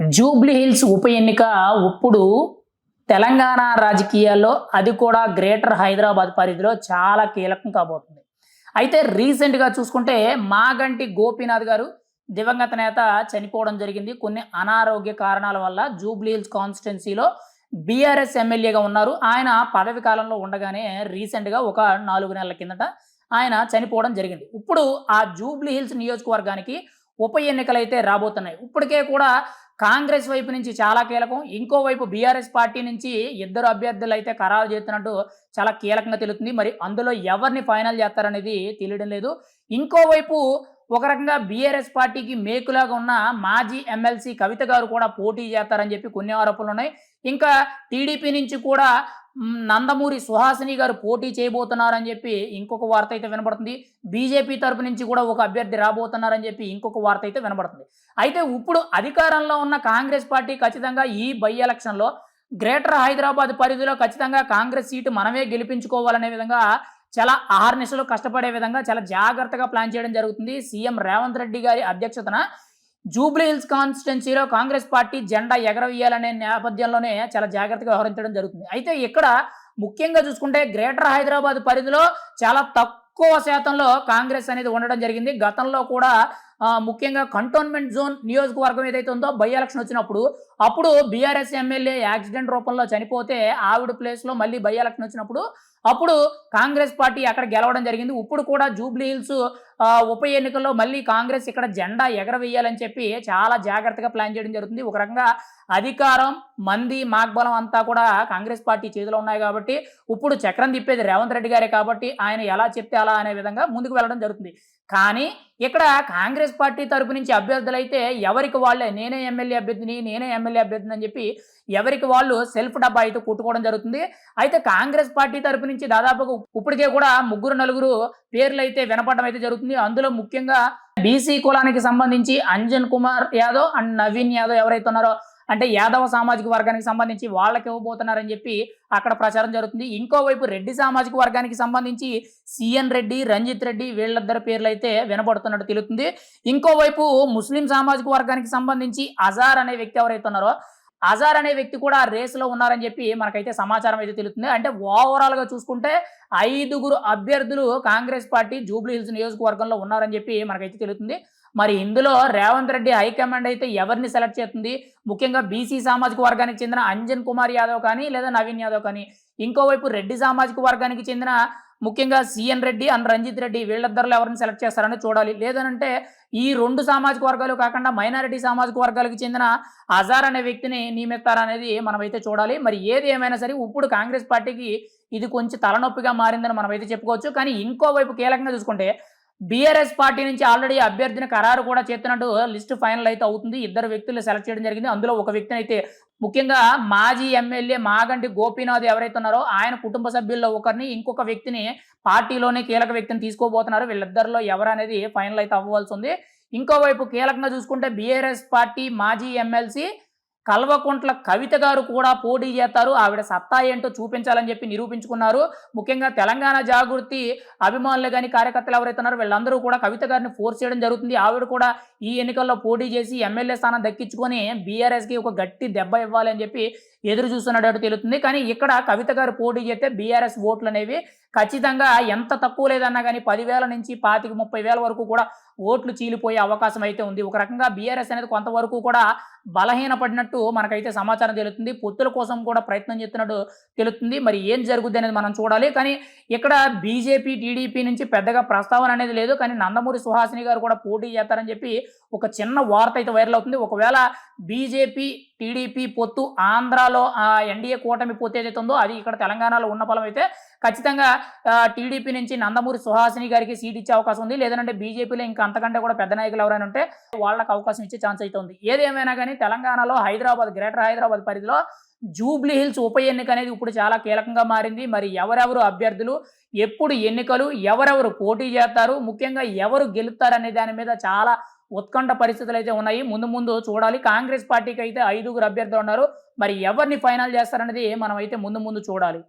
Jubilee hills ఉప ఎన్నిక ఇప్పుడు తెలంగాణ రాజకీయాల్లో అది కూడా గ్రేటర్ హైదరాబాద్ పరిధిలో చాలా కీలకం కాబోతుంది. అయితే రీసెంట్గా చూసుకుంటే మాగంటి గోపీనాథ్ గారు దివంగత నేత చనిపోవడం జరిగింది. కొన్ని అనారోగ్య కారణాల వల్ల జూబ్లీ హిల్స్ కాన్స్టిట్యున్సీలో బీఆర్ఎస్ ఎమ్మెల్యేగా ఉన్నారు. ఆయన పదవి కాలంలో ఉండగానే రీసెంట్గా ఒక నాలుగు నెలల కిందట ఆయన చనిపోవడం జరిగింది. ఇప్పుడు ఆ జూబ్లీ హిల్స్ నియోజకవర్గానికి ఉప ఎన్నికలు అయితే రాబోతున్నాయి ఇప్పటికే కూడా కాంగ్రెస్ వైపు నుంచి చాలా కీలకం. ఇంకోవైపు బీఆర్ఎస్ పార్టీ నుంచి ఇద్దరు అభ్యర్థులు అయితే ఖరారు చేస్తున్నట్టు చాలా కీలకంగా తెలుస్తుంది. మరి అందులో ఎవరిని ఫైనల్ చేస్తారనేది తెలియడం లేదు. ఇంకోవైపు ఒక రకంగా బీఆర్ఎస్ పార్టీకి మేకులాగా ఉన్న మాజీ ఎమ్మెల్సీ కవిత గారు కూడా పోటీ చేస్తారని చెప్పి కొన్ని ఆరోపణలు ఉన్నాయి. ఇంకా టీడీపీ నుంచి కూడా నందమూరి సుహాసిని గారు పోటీ చేయబోతున్నారని చెప్పి ఇంకొక వార్త అయితే వినబడుతుంది. బీజేపీ తరపు నుంచి కూడా ఒక అభ్యర్థి రాబోతున్నారని చెప్పి ఇంకొక వార్త అయితే వినబడుతుంది. అయితే ఇప్పుడు అధికారంలో ఉన్న కాంగ్రెస్ పార్టీ ఖచ్చితంగా ఈ బై ఎలక్షన్లో గ్రేటర్ హైదరాబాద్ పరిధిలో ఖచ్చితంగా కాంగ్రెస్ సీటు మనమే గెలిపించుకోవాలనే విధంగా చాలా ఆహర్నిశలు కష్టపడే విధంగా చాలా జాగ్రత్తగా ప్లాన్ చేయడం జరుగుతుంది. సీఎం రేవంత్ రెడ్డి గారి అధ్యక్షతన జూబ్లీ హిల్స్ కాన్స్టిట్యున్సీలో కాంగ్రెస్ పార్టీ జెండా ఎగరవేయాలనే నేపథ్యంలోనే చాలా జాగ్రత్తగా వ్యవహరించడం జరుగుతుంది. అయితే ఇక్కడ ముఖ్యంగా చూసుకుంటే గ్రేటర్ హైదరాబాద్ పరిధిలో చాలా తక్కువ శాతంలో కాంగ్రెస్ అనేది ఉండడం జరిగింది. గతంలో కూడా ముఖ్యంగా కంటోన్మెంట్ జోన్ నియోజకవర్గం ఏదైతే ఉందో బై ఎలక్షన్ వచ్చినప్పుడు అప్పుడు బీఆర్ఎస్ ఎమ్మెల్యే యాక్సిడెంట్ రూపంలో చనిపోతే ఆవిడ ప్లేస్లో మళ్ళీ బై ఎలక్షన్ వచ్చినప్పుడు అప్పుడు కాంగ్రెస్ పార్టీ అక్కడ గెలవడం జరిగింది. ఇప్పుడు కూడా జూబ్లీ హిల్స్ ఉప ఎన్నికల్లో మళ్ళీ కాంగ్రెస్ ఇక్కడ జెండా ఎగరవేయాలని చెప్పి చాలా జాగ్రత్తగా ప్లాన్ చేయడం జరుగుతుంది. ఒక రకంగా అధికారం మంది మాగ్బలం అంతా కూడా కాంగ్రెస్ పార్టీ చేతిలో ఉన్నాయి కాబట్టి ఇప్పుడు చక్రం తిప్పేది రేవంత్ రెడ్డి గారే కాబట్టి ఆయన ఎలా చెప్తే అలా అనే విధంగా ముందుకు వెళ్ళడం జరుగుతుంది. కానీ ఇక్కడ కాంగ్రెస్ పార్టీ తరపు నుంచి అభ్యర్థులు అయితే ఎవరికి వాళ్ళే? నేనే ఎమ్మెల్యే అభ్యర్థిని నేనే ఎమ్మెల్యే అభ్యర్థిని అని చెప్పి ఎవరికి వాళ్ళు సెల్ఫ్ డబ్బా అయితే కొట్టుకోవడం జరుగుతుంది. అయితే కాంగ్రెస్ పార్టీ తరపు నుంచి దాదాపుగా ఇప్పటికే కూడా ముగ్గురు నలుగురు పేర్లు అయితే వినపడడం అయితే జరుగుతుంది. అందులో ముఖ్యంగా బీసీ కులానికి సంబంధించి అంజన్ కుమార్ యాదవ్ అండ్ నవీన్ యాదవ్ ఎవరైతే ఉన్నారో అంటే యాదవ సామాజిక వర్గానికి సంబంధించి వాళ్ళకి ఇవ్వబోతున్నారని చెప్పి అక్కడ ప్రచారం జరుగుతుంది. ఇంకోవైపు రెడ్డి సామాజిక వర్గానికి సంబంధించి సిఎన్ రెడ్డి రంజిత్ రెడ్డి వీళ్ళిద్దరి పేర్లు అయితే వినపడుతున్నట్టు తెలుస్తుంది. ఇంకోవైపు ముస్లిం సామాజిక వర్గానికి సంబంధించి అజార్ అనే వ్యక్తి ఎవరైతే ఉన్నారో అజార్ అనే వ్యక్తి కూడా ఆ రేసులో ఉన్నారని చెప్పి మనకైతే సమాచారం అయితే తెలుస్తుంది. అంటే ఓవరాల్గా చూసుకుంటే ఐదుగురు అభ్యర్థులు కాంగ్రెస్ పార్టీ జూబ్లీ హిల్స్ నియోజకవర్గంలో ఉన్నారని చెప్పి మనకైతే తెలుస్తుంది. మరి ఇందులో రేవంత్ రెడ్డి హైకమాండ్ అయితే ఎవరిని సెలెక్ట్ చేస్తుంది? ముఖ్యంగా బీసీ సామాజిక వర్గానికి చెందిన అంజన్ కుమార్ యాదవ్ కానీ లేదా నవీన్ యాదవ్ కానీ. ఇంకోవైపు రెడ్డి సామాజిక వర్గానికి చెందిన ముఖ్యంగా C N Reddy and Ranjith Reddy వీళ్ళిద్దరిలో ఎవరిని సెలెక్ట్ చేస్తారని చూడాలి. లేదనంటే ఈ రెండు సామాజిక వర్గాలు కాకుండా మైనారిటీ సామాజిక వర్గాలకు చెందిన అజార్ అనే వ్యక్తిని నియమిస్తారనేది మనమైతే చూడాలి. మరి ఏది ఏమైనా సరే ఇప్పుడు కాంగ్రెస్ పార్టీకి ఇది కొంచెం తలనొప్పిగా మారిందని మనమైతే చెప్పుకోవచ్చు. కానీ ఇంకోవైపు కీలకంగా చూసుకుంటే బీఆర్ఎస్ పార్టీ నుంచి ఆల్రెడీ అభ్యర్థిని ఖరారు కూడా చేస్తున్నట్టు లిస్ట్ ఫైనల్ అయితే అవుతుంది. ఇద్దరు వ్యక్తులు సెలెక్ట్ చేయడం జరిగింది. అందులో ఒక వ్యక్తిని అయితే ముఖ్యంగా మాజీ ఎమ్మెల్యే మాగంటి గోపీనాథ్ ఎవరైతే ఉన్నారో ఆయన కుటుంబ సభ్యుల్లో ఒకరిని ఇంకొక వ్యక్తిని పార్టీలోనే కీలక వ్యక్తిని తీసుకోబోతున్నారు. వీళ్ళిద్దరిలో ఎవరనేది ఫైనల్ అయితే అవ్వాల్సి ఉంది. ఇంకోవైపు కీలకంగా చూసుకుంటే బీఆర్ఎస్ పార్టీ మాజీ ఎమ్మెల్సీ కల్వకుంట్ల కవిత గారు కూడా పోటీ చేస్తారు. ఆవిడ సత్తా ఏంటో చూపించాలని చెప్పి నిరూపించుకున్నారు. ముఖ్యంగా తెలంగాణ జాగృతి అభిమానులు కానీ కార్యకర్తలు ఎవరైతే ఉన్నారో వీళ్ళందరూ కూడా కవిత గారిని ఫోర్స్ చేయడం జరుగుతుంది. ఆవిడ కూడా ఈ ఎన్నికల్లో పోటీ చేసి ఎమ్మెల్యే స్థానం దక్కించుకొని బీఆర్ఎస్కి ఒక గట్టి దెబ్బ ఇవ్వాలి అని చెప్పి ఎదురు చూస్తున్నట్టు తెలుస్తుంది. కానీ ఇక్కడ కవిత గారు పోటీ చేస్తే బీఆర్ఎస్ ఓట్లు అనేవి ఖచ్చితంగా ఎంత తక్కువ లేదన్నా కానీ పదివేల నుంచి పాతిక ముప్పై వేల వరకు కూడా ఓట్లు చీలిపోయే అవకాశం అయితే ఉంది. ఒక రకంగా బీఆర్ఎస్ అనేది కొంతవరకు కూడా బలహీనపడినట్టు మనకైతే సమాచారం తెలుస్తుంది. పొత్తుల కోసం కూడా ప్రయత్నం చేస్తున్నట్టు తెలుస్తుంది. మరి ఏం జరుగుద్ది అనేది మనం చూడాలి. కానీ ఇక్కడ బీజేపీ టీడీపీ నుంచి పెద్దగా ప్రస్తావన అనేది లేదు. కానీ నందమూరి సుహాసిని గారు కూడా పోటీ చేస్తారని చెప్పి ఒక చిన్న వార్త అయితే వైరల్ అవుతుంది. ఒకవేళ బీజేపీ టీడీపీ పొత్తు ఆంధ్రాలో ఎన్డీఏ కూటమి పొత్తు ఏదైతే ఉందో అది ఇక్కడ తెలంగాణలో ఉన్న ఫలం అయితే ఖచ్చితంగా టీడీపీ నుంచి నందమూరి సుహాసిని గారికి సీట్ ఇచ్చే అవకాశం ఉంది. లేదంటే బీజేపీలో ఇంకా అంతకంటే కూడా పెద్ద నాయకులు ఎవరైనా ఉంటే వాళ్ళకి అవకాశం ఇచ్చే ఛాన్స్ అయితే ఉంది. ఏదేమైనా కానీ తెలంగాణలో హైదరాబాద్ గ్రేటర్ హైదరాబాద్ పరిధిలో జూబ్లీ హిల్స్ ఉప ఎన్నిక అనేది ఇప్పుడు చాలా కీలకంగా మారింది. మరి ఎవరెవరు అభ్యర్థులు ఎప్పుడు ఎన్నికలు ఎవరెవరు పోటీ చేస్తారు ముఖ్యంగా ఎవరు గెలుస్తారు అనే దాని మీద చాలా ఉత్కంఠ పరిస్థితులు అయితే ఉన్నాయి. ముందు ముందు చూడాలి. కాంగ్రెస్ పార్టీకి అయితే ఐదుగురు అభ్యర్థులు ఉన్నారు. మరి ఎవరిని ఫైనల్ చేస్తారనేది మనం అయితే ముందు ముందు చూడాలి.